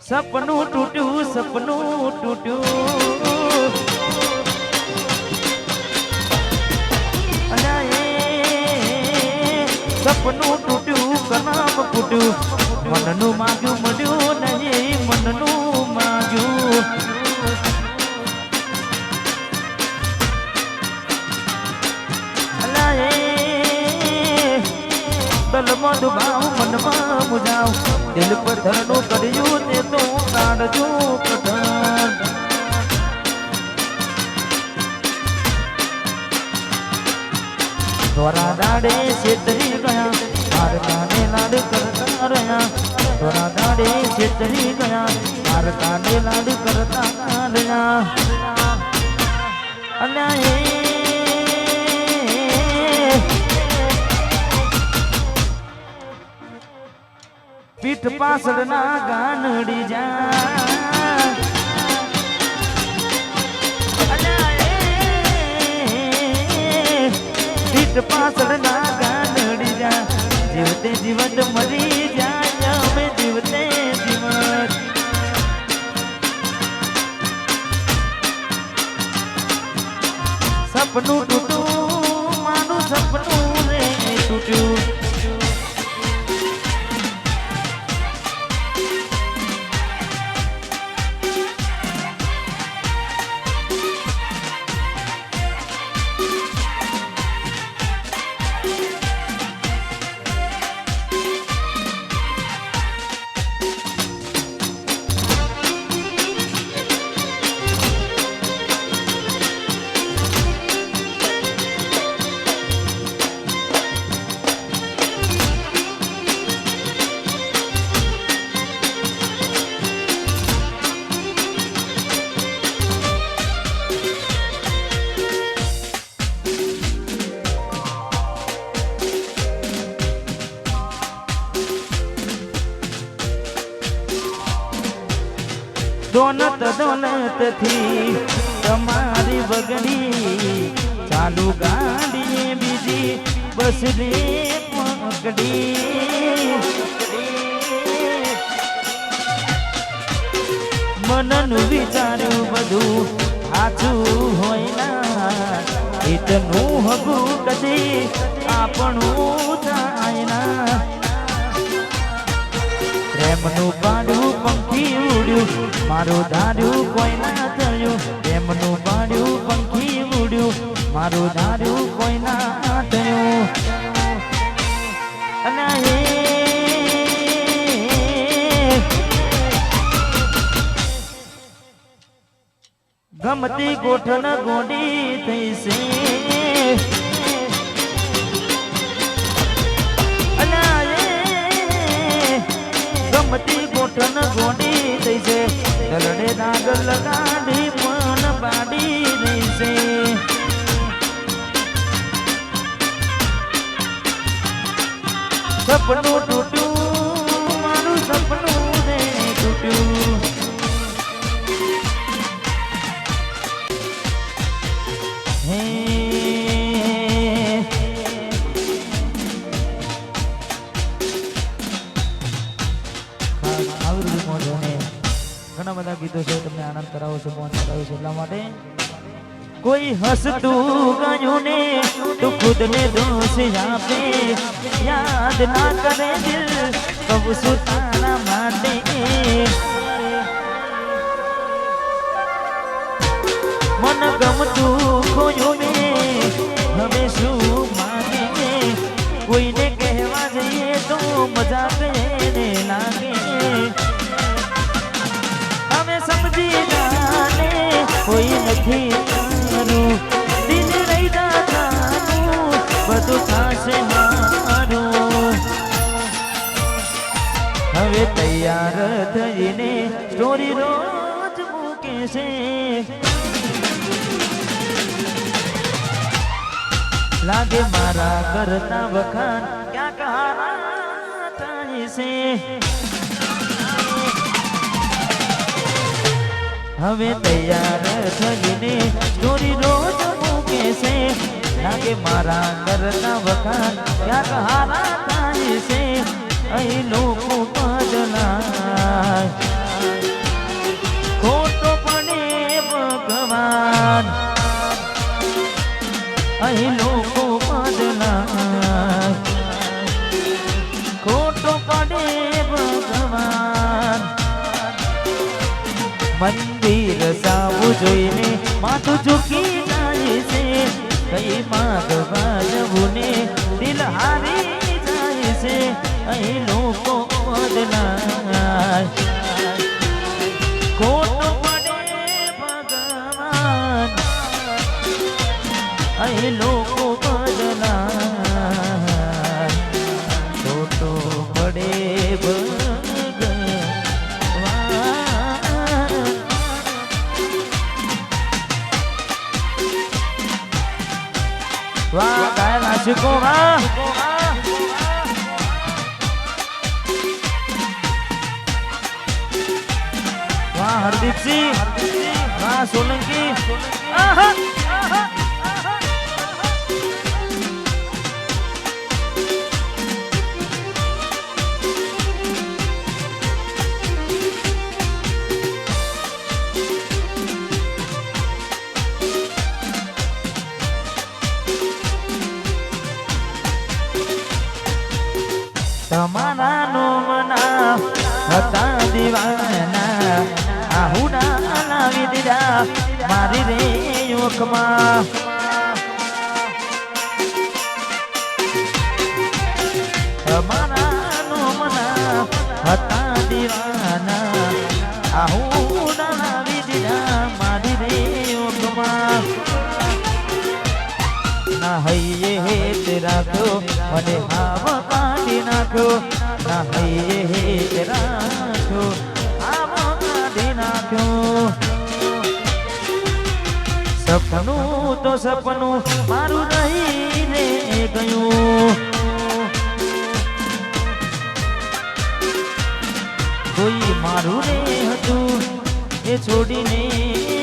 સપનું તૂટ્યું સપનું તૂટ્યું. સપનું તૂટ્યું કનામ ફૂટ્યું. મનનું માગ્યું મળ્યું નહીં મનનું માગ્યું. તલમાં ડુબાવ મનમાં બુજાવ દિલ પર ધરનું કર્યું તે તો કાઢજો કઠણ ધોરા દાડે છેતરી ગયા, માર કાને લાડ કરતા રહ્યા. ધોરા દાડે છેતરી ગયા માર કાને લાડ કરતા રહ્યા અલ્યા પીઠ પાછળ ના ગાનડી જા. પીઠ પાછળ ના ગાનડી જા. જીવતે જીવત મરી જાય, અમે જીવતે જીવત. સપનું તૂટું મારું સપનું દોનત દોલતથી તમારી બગડી ચાલુ ગાડી બીજી બસ પકડી. મનનું વિચાર્યું બધું સાચું હોય ના. એટલું હગું કદી આપણું થાય ના. પ્રેમનું પાડ્યું પંખી ઉડ્યું. મારું ધાર્યું કોઈ ના થયું પ્રેમનું પાડ્યું પંખી ઉડ્યું. મારું ધાર્યું કોઈ ના થયું અને ગમતી ગોઠણ ગોડી થઈ છે. ગોઠણ ગોડી થઈ છે. દલડે દાગ લગાડી મન બાડી રહી છે. સપનું તૂટ્યું કરાવો છું મોજ કરાવું છું, એટલા માટે. કોઈ હસતું ગયું ને તું ખુદ ને દોષ આપે. યાદ ના કરે દિલ કહું છું તારા માટે. મન ગમતું ખોયું ને હવે શું માગે કોઈને કહેવા જઈએ તો મજા પેને લાગે. નથી તારું મારું હવે તૈયાર થઈને સ્ટોરી રોજ મૂકે છે. લાગે મારા કરતા વખાણ ક્યાં કહા છે. હવે તૈયાર થઈને ચોરી રોજ મૂકે છે. લાગે મારા ઘરના વખાણ ક્યાંક હારા થાય છે. અહીં લોકો બદલાય ખોટો પડે ભગવાન અહીં લોકો બદલાય ખોટો પડે ભગવાન સાવું જોઈને માથું ઝૂકી જાય છે. કઈ માગવા જવું દિલ હારી જાય છે. અહીં લોકો બદલાય વાહ ગાયલા શીખો વાહ. વાહ હરદીપસિંહ. વાહ સોલંકી. આહા. તમારા નો મના, હતા દીવાના આહુડા લાવી દીધા, મારી રે યોકમાં મના હૈયે હેત રાખ્યો અને હાવ કાઢી નાખો ના હૈયે હેત રાખ્યો હાવ કાઢી નાખો સપનું તો સપનું મારું રહીને ગયું કોઈ મારું રે હતું એ છોડીને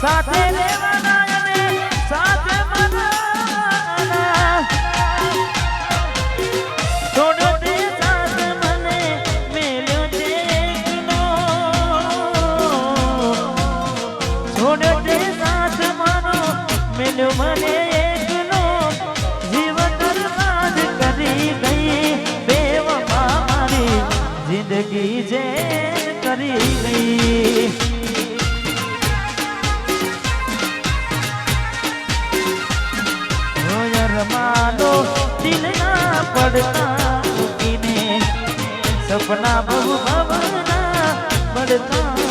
સાથે રહેવાના પડતા સપના બહુ ભવના પડતા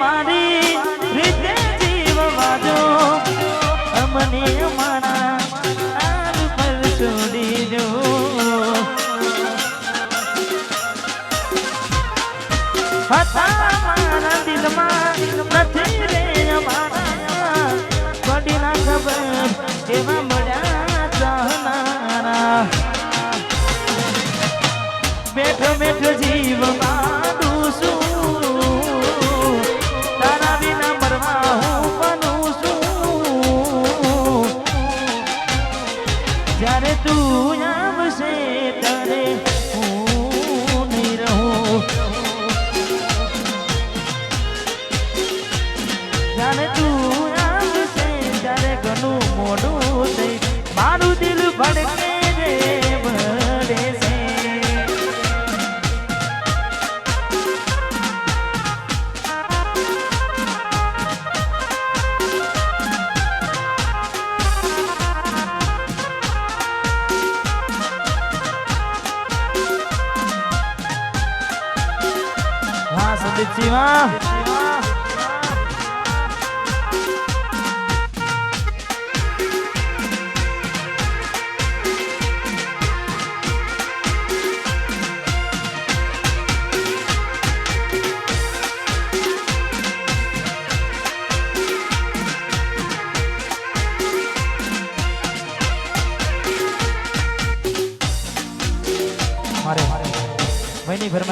અમારી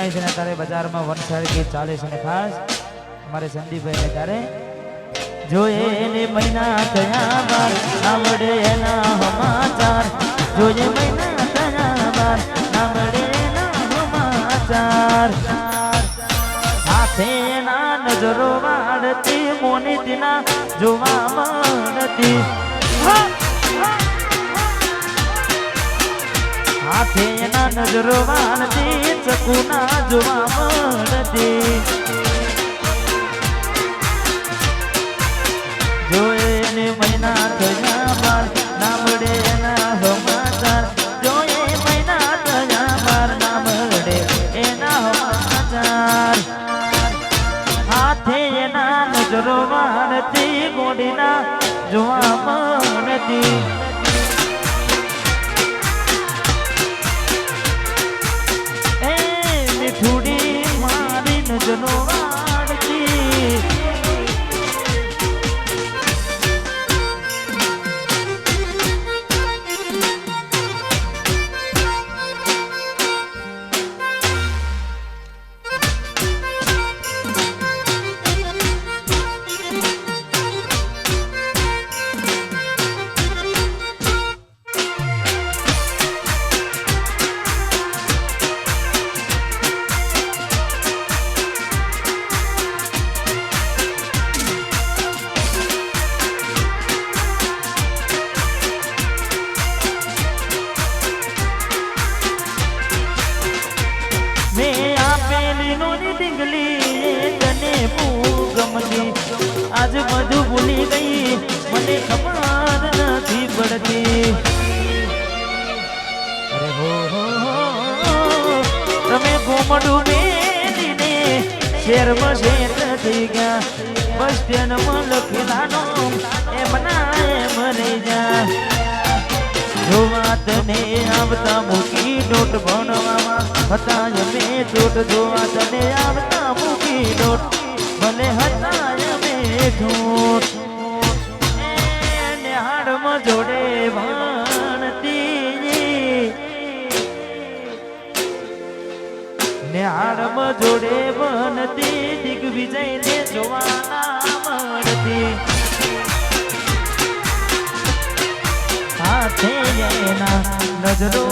ફરમાઈશ ને તારે બજારમાં વનસારી ગીત ચાલે છે ને ખાસ. મારે સંદીપભાઈને તારે જોઈએ એને મહિના થયા બાર આવડે એના સમાચાર. જોઈએ મહિના થયા બાર આવડે એના સમાચાર. સાથે એના નજરો વાળતી મોનીતીના જોવા મળતી એના નજરો વાળતી ચકુના જોવા મળતી જોઈને મહિના થયા બાર નામડે તમે ઘૂમડું મેલીને શેરમાં શેર થઈ ગયા. બસ સ્ટેન્ડમાં લખેલાનો એમ ના એમ રહી જા તને આવતા મૂકી ડોટ ભણવામાં, હતા અમે ચોટ. તને આવતા મૂકી ડોટ ભલે હતા અમે ઠોટ જોડે ભણતી નેહાડમાં જોડે બનતી દિગ્વિજય ને જોવાના મળતી હાથે એના નજરો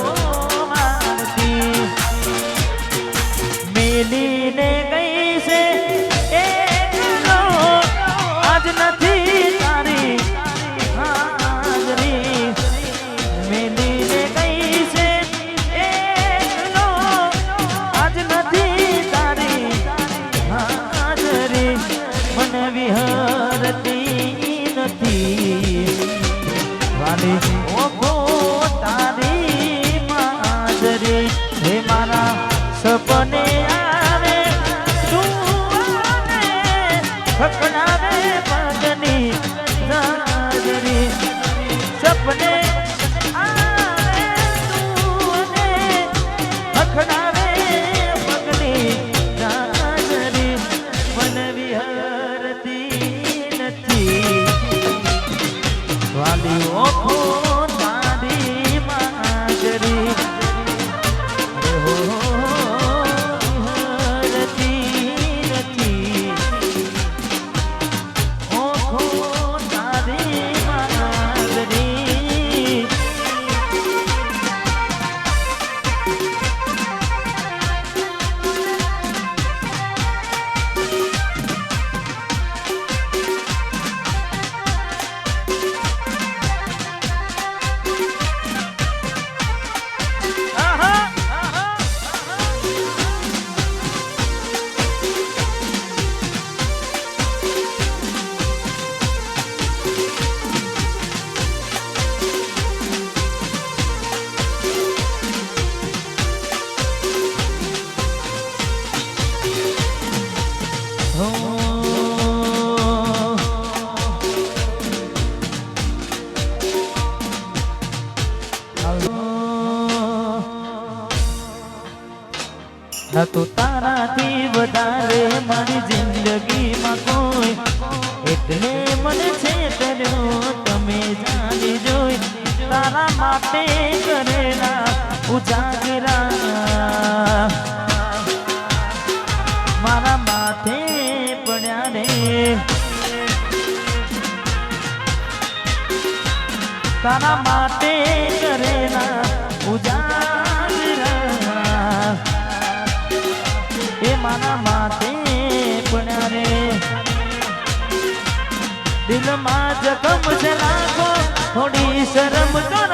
ઉજાગરા. મારા માથે પડ્યા રે. તારા માટે કરેલા ઉજાગરા. એ મારા માથે પડ્યા રે. દિલમાં જખમ છે લાખો, થોડી શરમ તો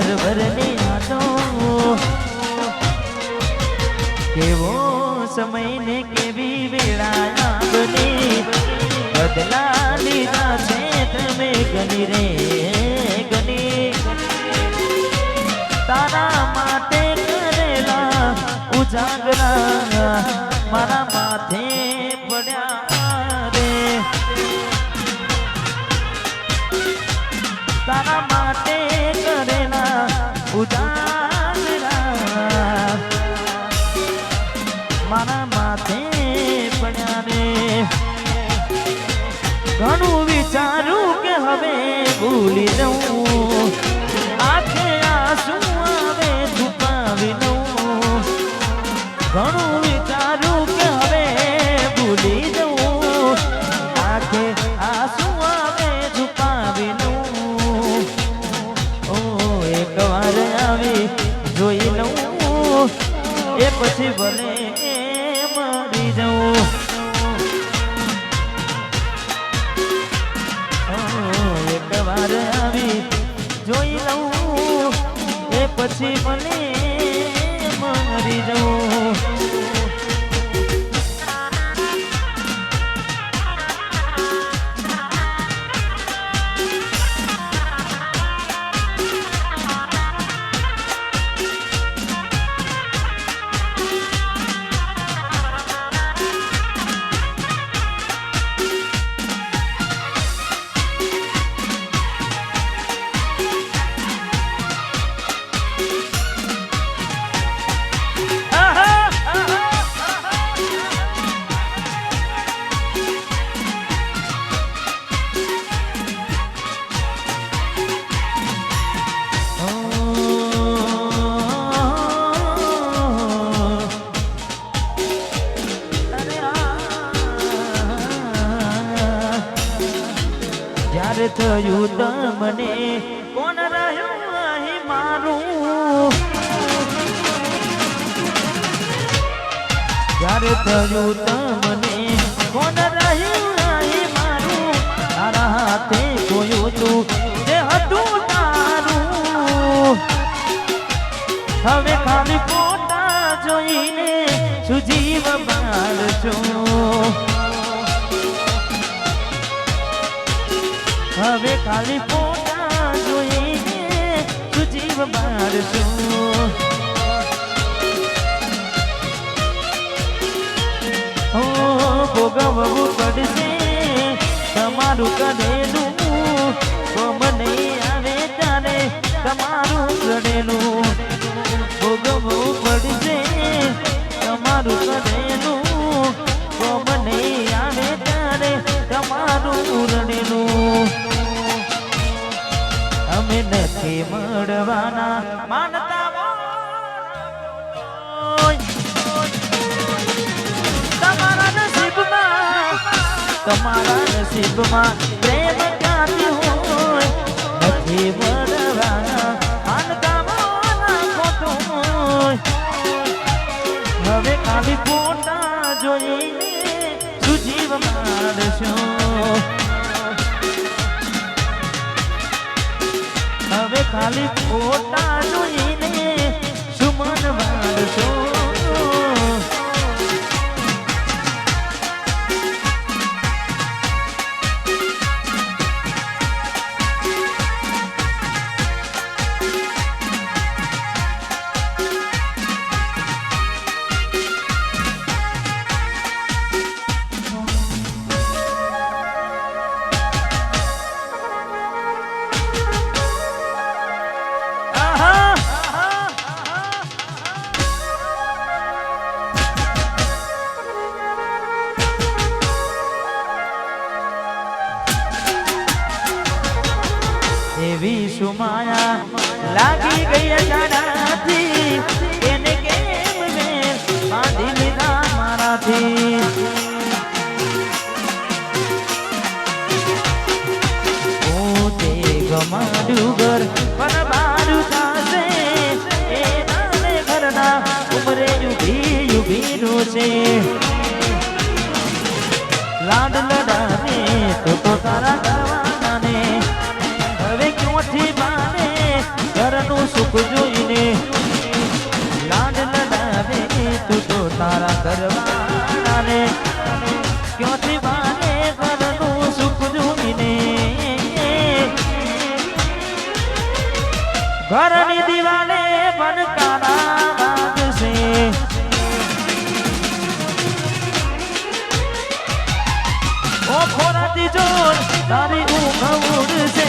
ઉમર ભરની યાદો કેવો સમય ને કેવી વેળા બની બદલા લીધા છે તમે ગની રે ગની તારા માટે કરેલા ઉજાગરા મારા માથે પડ્યા રે તારા માટે કરેલા મારા માથે પડ્યા રે. ઘણું વિચારું કે હવે ભૂલી જવું આંખે આંસુ આવે છુપાવી લઉં. ઘણું વિચારું કે હવે ભૂલી જવું આંખે આંસુ આવે છુપાવી લઉં. ઓ એક વાર આવી જોઈ લઉં. એ પછી ભલે તમને કોણ રહ્યું અહીં મારું? જ્યારે થયું તમને કોણ રહ્યું અહીં મારું? તારા હાથે જોયું તું જે હતું તારું. હવે ખાલી ફોટા જોઈને સુજીવ હવે ખાલી ફોટા જોઈને તું જીવ બાળશું હો ભોગવવું પડશે. તમારું કરેલું નસીબમાં પ્રેમ ક્યાંથી હોય નથી હવે ખાલી ફોટા જોઈને સુજીવ મારશો. હવે ખાલી ફોટા જોઈને એવી સુમાયા લાગી ગઈ અજાણાથી એને કેમ મેં બાંધી લીધા મારાથી ગમાડ્યું ઘર પણ મારું થાશે એ નાને ઘરના ઉમરે યુભી યુગીનું છે લાડ લડાને તો તો તારા ઘરની દિવાલે બનકારા વાગશે. ઓ ખોરાતી જોર તારી ઊંઘ ઉડશે.